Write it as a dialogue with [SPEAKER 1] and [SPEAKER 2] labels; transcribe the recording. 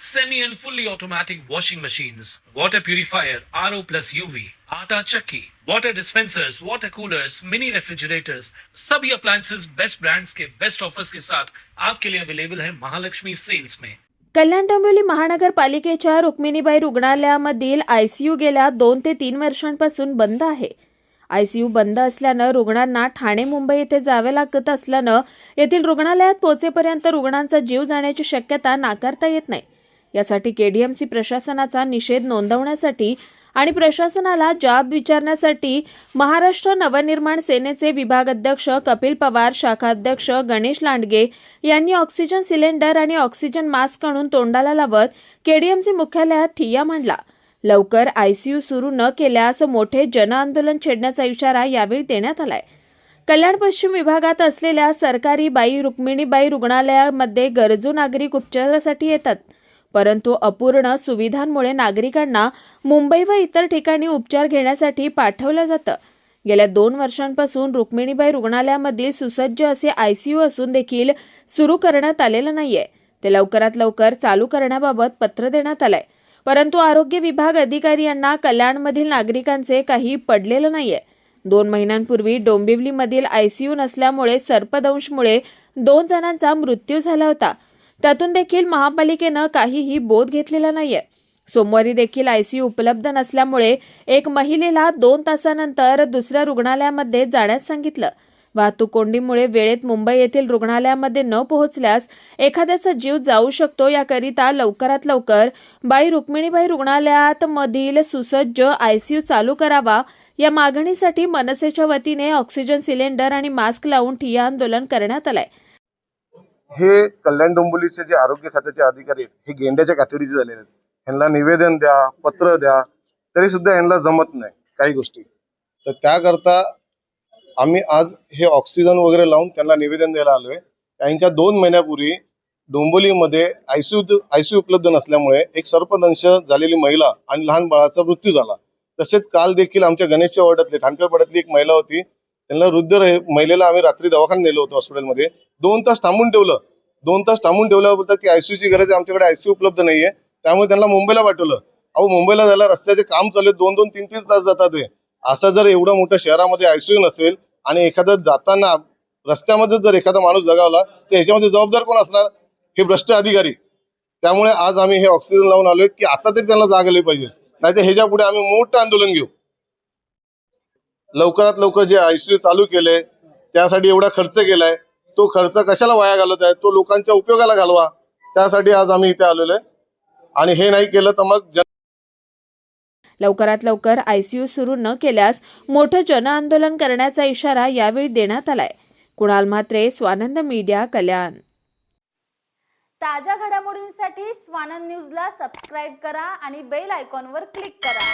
[SPEAKER 1] semi and fully automatic washing machines, water purifier, RO plus UV, आटा चक्की, water dispensers, water coolers, mini refrigerators, सभी appliances best brands के best offers के साथ आपके लिए अवेलेबल है महालक्ष्मी सेल्स में
[SPEAKER 2] कल्याण डोंबिवली महानगरपालिकेच्या रुक्मिणीबाई रुग्णालयामधील आयसीयू गेल्या दोन ते तीन वर्षांपासून बंद आहे. आयसीयू बंद असल्यानं रुग्णांना ठाणे मुंबई येथे जावे लागत असल्यानं येथील रुग्णालयात पोहोचेपर्यंत रुग्णांचा जीव जाण्याची शक्यता नाकारता येत नाही. यासाठी केडीएमसी प्रशासनाचा निषेध नोंदवण्यासाठी आणि प्रशासनाला जाब विचारण्यासाठी महाराष्ट्र नवनिर्माण सेनेचे विभाग अध्यक्ष कपिल पवार शाखाध्यक्ष गणेश लांडगे यांनी ऑक्सिजन सिलेंडर आणि ऑक्सिजन मास्क आणून तोंडाला लावत केडीएमसी मुख्यालयात ठिय्या मांडला. लवकर आयसीयू सुरू न केल्यास मोठे जनआंदोलन छेडण्याचा इशारा यावेळी देण्यात आलाय. कल्याण पश्चिम विभागात असलेल्या सरकारी बाई रुक्मिणीबाई रुग्णालयामध्ये गरजू नागरिक उपचारासाठी येतात. परंतु अपूर्ण सुविधांमुळे नागरिकांना मुंबई व इतर ठिकाणी उपचार घेण्यासाठी पाठवलं जातं. गेल्या दोन वर्षांपासून रुक्मिणीबाई रुग्णालयामधील सुसज्ज असे आयसीयू असून देखील सुरू करण्यात आलेलं नाहीये. ते लवकरात लवकर चालू करण्याबाबत पत्र देण्यात आलंय. परंतु आरोग्य विभाग अधिकारी यांना कल्याणमधील नागरिकांचे काही पडलेलं नाहीये. दोन महिन्यांपूर्वी डोंबिवलीमधील आयसीयू नसल्यामुळे सर्पदंशमुळे दोन जणांचा मृत्यू झाला होता. त्यातून देखील महापालिकेनं काहीही बोध घेतलेला नाहीये. सोमवारी देखील आयसीयू उपलब्ध नसल्यामुळे एक महिलेला दोन तासानंतर दुसऱ्या रुग्णालयामध्ये जाण्यास सांगितलं. वाहतूक कोंडीमुळे वेळेत मुंबई येथील रुग्णालयामध्ये न पोहोचल्यास एखाद्याचा जीव जाऊ शकतो याकरिता लवकरात लवकर बाई रुक्मिणीबाई रुग्णालयात मधील सुसज्ज आयसीयू चालू करावा. या मागणीसाठी मनसेच्या वतीने ऑक्सिजन सिलेंडर आणि मास्क लावून ठिय्या आंदोलन करण्यात आलंय.
[SPEAKER 3] हे कल्याण डोंबिवलीचे जे आरोग्य खात्याचे अधिकारी आहेत हे गेंड्याच्या कातडीचे झालेले आहेत. ह्यांना निवेदन द्या पत्र द्या तरी सुद्धा यांना जमत नाही काही गोष्टी. तर त्याकरता आम्ही आज हे ऑक्सिजन वगैरे लावून त्यांना निवेदन द्यायला आलोय. कारण का दोन महिन्यापूर्वी डोंबिवलीमध्ये आयसीयू आयसीयू उपलब्ध नसल्यामुळे एक सर्पदंश झालेली महिला आणि लहान बाळाचा मृत्यू झाला. तसेच काल देखील आमच्या गणेशच्या वार्डातली ठाणकरपाड्यातली एक महिला होती त्यांना वृद्ध महिलेला आम्ही रात्री दवाखान्यात नेलो होतो हॉस्पिटलमध्ये. दोन तास थांबून ठेवलं. दोन तास थांबून ठेवल्यावर बोलतात की आयसीयूची गरज आहे आमच्याकडे आयसीयू उपलब्ध नाहीये. त्यामुळे त्यांना मुंबईला पाठवलं. अहो मुंबईला जायला रस्त्याचे काम चालू दोन दोन तीन तीन तास जातात हे. असं जर एवढं मोठं शहरामध्ये आयसीयू नसेल आणि एखादं जाताना रस्त्यामध्ये जर एखादा माणूस जगावला तर ह्याच्यामध्ये जबाबदार कोण असणार? हे भ्रष्ट अधिकारी. त्यामुळे आज आम्ही हे ऑक्सिजन लावून आलोय की आता तरी त्यांना जाग आली पाहिजे. नाहीतर ह्याच्या पुढे आम्ही मोठं आंदोलन घेऊ. लवकरात लवकर जे आयसीयू चालू केले त्यासाठी एवढा खर्च केलाय तो खर्च कशाला वाया घालवत आहे? तो लोकांच्या उपयोगाला घालवा. त्यासाठी आज आम्ही इथे आलेलो आहे. आणि हे नाही केलं तर मग जन
[SPEAKER 2] लवकरात लवकर आयसीयू सुरू न केल्यास मोठं जनआंदोलन करण्याचा इशारा यावेळी देण्यात आलाय. कुणाल म्हात्रे स्वानंद मीडिया कल्याण.
[SPEAKER 4] ताज्या घडामोडींसाठी स्वानंद न्यूजला सबस्क्राईब करा आणि बेल आयकॉनवर क्लिक करा.